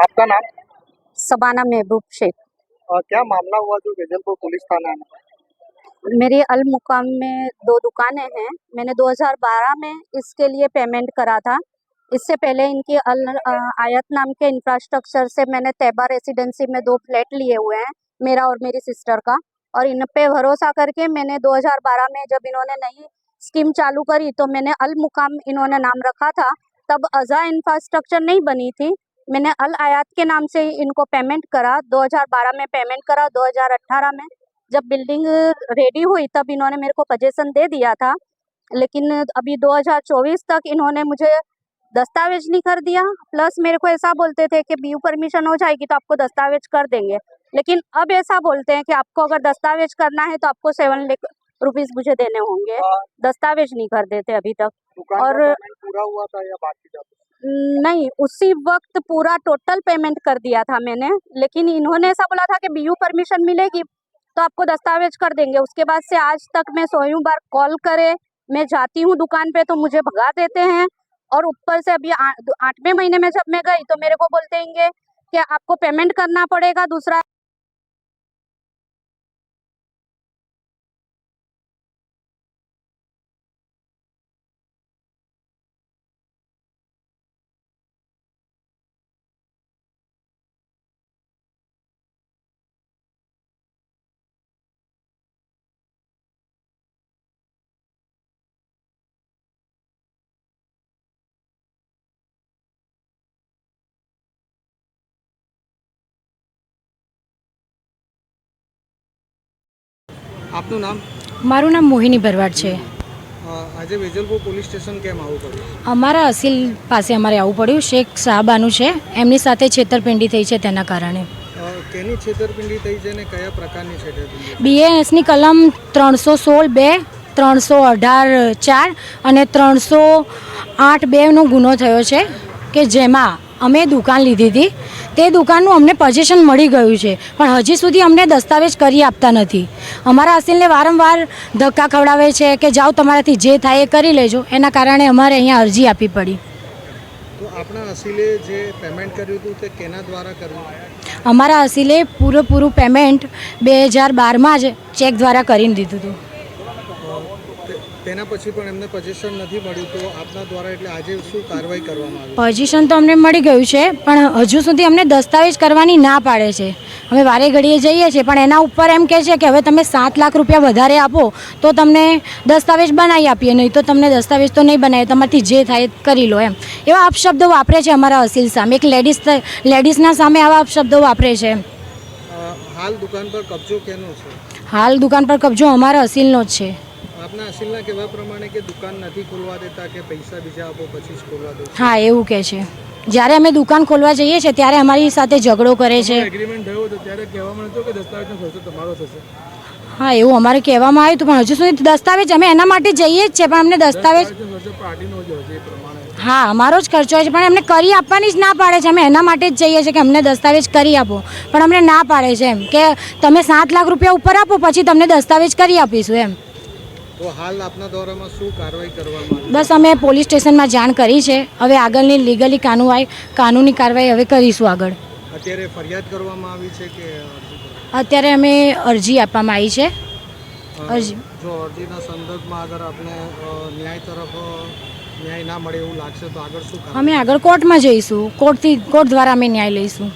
आपका नाम? सबाना महबूब शेख। अ, क्या मामला हुआ जो वेजलपुर पुलिस थाना में? मेरी अल मुकाम में दो दुकानें हैं। मैंने 2012 में इसके लिए पेमेंट करा था। इससे पहले इनकी अल आयत नाम के इंफ्रास्ट्रक्चर से मैंने तैबा रेसिडेंसी में दो फ्लैट लिए हुए हैं मेरा और मेरी सिस्टर का। और इन पे भरोसा करके मैंने 2012 में जब इन्होंने नई स्कीम चालू करी तो मैंने अल मुकाम इन्होंने नाम रखा था। तब अज़ा इंफ्रास्ट्रक्चर नहीं बनी थी। मैंने अल आयात के नाम से इनको पेमेंट करा 2012 में पेमेंट करा 2018 में। जब बिल्डिंग रेडी हुई तब इन्होंने मेरे को पजेशन दे दिया था। लेकिन अभी 2024 तक इन्होंने मुझे दस्तावेज़ नहीं कर दिया। प्लस मेरे को ऐसा बोलते थे कि बीयू परमिशन हो जाएगी तो आपको दस्तावेज़ कर देंगे। लेकिन अब ऐसा बोलते हैं कि आपको अगर दस्तावेज़ करना है तो आपको सेवन लाख रुपीज़ मुझे देने होंगे। हाँ। दस्तावेज़ नहीं कर देते अभी तक। और- पूरा हुआ था या बाकी नहीं, उसी वक्त पूरा टोटल पेमेंट कर दिया था मैंने। लेकिन इन्होंने ऐसा बोला था कि बीयू परमिशन मिलेगी तो आपको दस्तावेज़ कर देंगे। उसके बाद से आज तक मैं सोयूं बार कॉल करे, मैं जाती हूँ दुकान पे तो मुझे भगा देते हैं। और ऊपर से अभी आठवें महीने में जब मैं गई तो मेरे को बोलते हैं कि आपको पेमेंट करना पड़ेगा दूसरा। આપનું નામ? મારું નામ મોહિની ભરવાડ છે. આજે વેજલપુર પોલીસ સ્ટેશન કેમ આવવું પડ્યું? અમારા અસીલ પાસે અમારે આવવું પડ્યું. શેખ સાહબાનું છે. એમની સાથે છેતરપિંડી થઈ છે તેના કારણે. કેની છેતરપિંડી થઈ છે ને કયા પ્રકારની છેતરપિંડી? બીએએસની કલમ ત્રણસો સોળ બે ત્રણસો અઢાર ચાર અને ત્રણસો આઠ બેનો ગુનો થયો છે કે જેમાં અમે દુકાન લીધી હતી. તે દુકાનનું અમને પોઝિશન મળી ગયું છે. પણ હજી સુધી અમને દસ્તાવેજ કરી આપતા નથી. અમારા અસીલને વારંવાર ધક્કા ખવડાવે છે કે જાઓ તમારાથી જે થાય એ કરી લેજો. એના કારણે અમારે અહીંયા અરજી આપવી પડી. તો આપણા અસીલે જે પેમેન્ટ કર્યું હતું તે કેના દ્વારા કર્યું? અમારા અસીલે પૂરેપૂરું પેમેન્ટ બે હજાર બારમાં જ ચેક દ્વારા કરીને દીધું હતું. તેના પછી પણ એમને પોઝિશન નથી મળ્યું તો આપના દ્વારા એટલે આજે શું કાર્યવાહી કરવામાં આવી? પોઝિશન તો અમને મળી ગયું છે પણ હજુ સુધી અમને દસ્તાવેજ કરવાની ના પાડે છે. અમે વારે ઘડીએ જઈએ છીએ પણ એના ઉપર એમ કહે છે કે હવે તમે સાત લાખ રૂપિયા વધારે આપો તો તમને દસ્તાવેજ બનાવી આપીએ નહીં તો તમને દસ્તાવેજ તો નહીં બનાવીએ તમારથી જે થાય કરી લો એમ. એવા અપશબ્દો વાપરે છે અમારા અસીલ સામે એક લેડીઝ લેડીઝના સામે આવા અપશબ્દો વાપરે છે. હાલ દુકાન પર કબજો કેનો છે? હાલ દુકાન પર કબજો અમારા અસીલનો જ છે. આપના અસિલના કહેવા પ્રમાણે કે દુકાન નથી ખોલવા દેતા કે પૈસા બીજા આપો પછી જ ખોલવા દો હા એવું કહે છે. જ્યારે અમે દુકાન ખોલવા જઈએ છીએ ત્યારે અમારી સાથે ઝઘડો કરે છે. એગ્રીમેન્ટ થયો હતો ત્યારે કહેવામાં નહોતું કે દસ્તાવેજનો ખર્ચો તમારો થશે. હા એવું અમારે કહેવામાં આવ્યું હતું પણ હજુ સુધી દસ્તાવેજ અમે એના માટે જઈએ જ છે પણ અમને દસ્તાવેજ હા અમારો જ ખર્ચો હોય છે પણ એમને કરી આપવાની જ ના પાડે છે. અમે એના માટે જ જઈએ છીએ કે અમને દસ્તાવેજ કરી આપો પણ અમને ના પાડે છે એમ. કે તમે સાત લાખ રૂપિયા ઉપર આપો પછી તમને દસ્તાવેજ કરી આપીશું એમ. તો હાલ આપના દ્વારામાં શું કાર્યવાહી કરવામાં આવી? બસ અમે પોલીસ સ્ટેશનમાં જાણ કરી છે. હવે આગળની લીગલી કાનૂન કાનૂની કાર્યવાહી હવે કરીશું આગળ. અત્યારે ફરિયાદ કરવામાં આવી છે કે અત્યારે અમે અરજી આપવામાં આવી છે. અરજી. જો અરજીના સંદર્ભમાં અગર આપણે ન્યાય તરફ ન્યાય ના મળે એવું લાગશે તો આગળ શું અમે આગળ કોર્ટમાં જઈશું. કોર્ટથી કોર્ટ દ્વારા અમે ન્યાય લઈશું.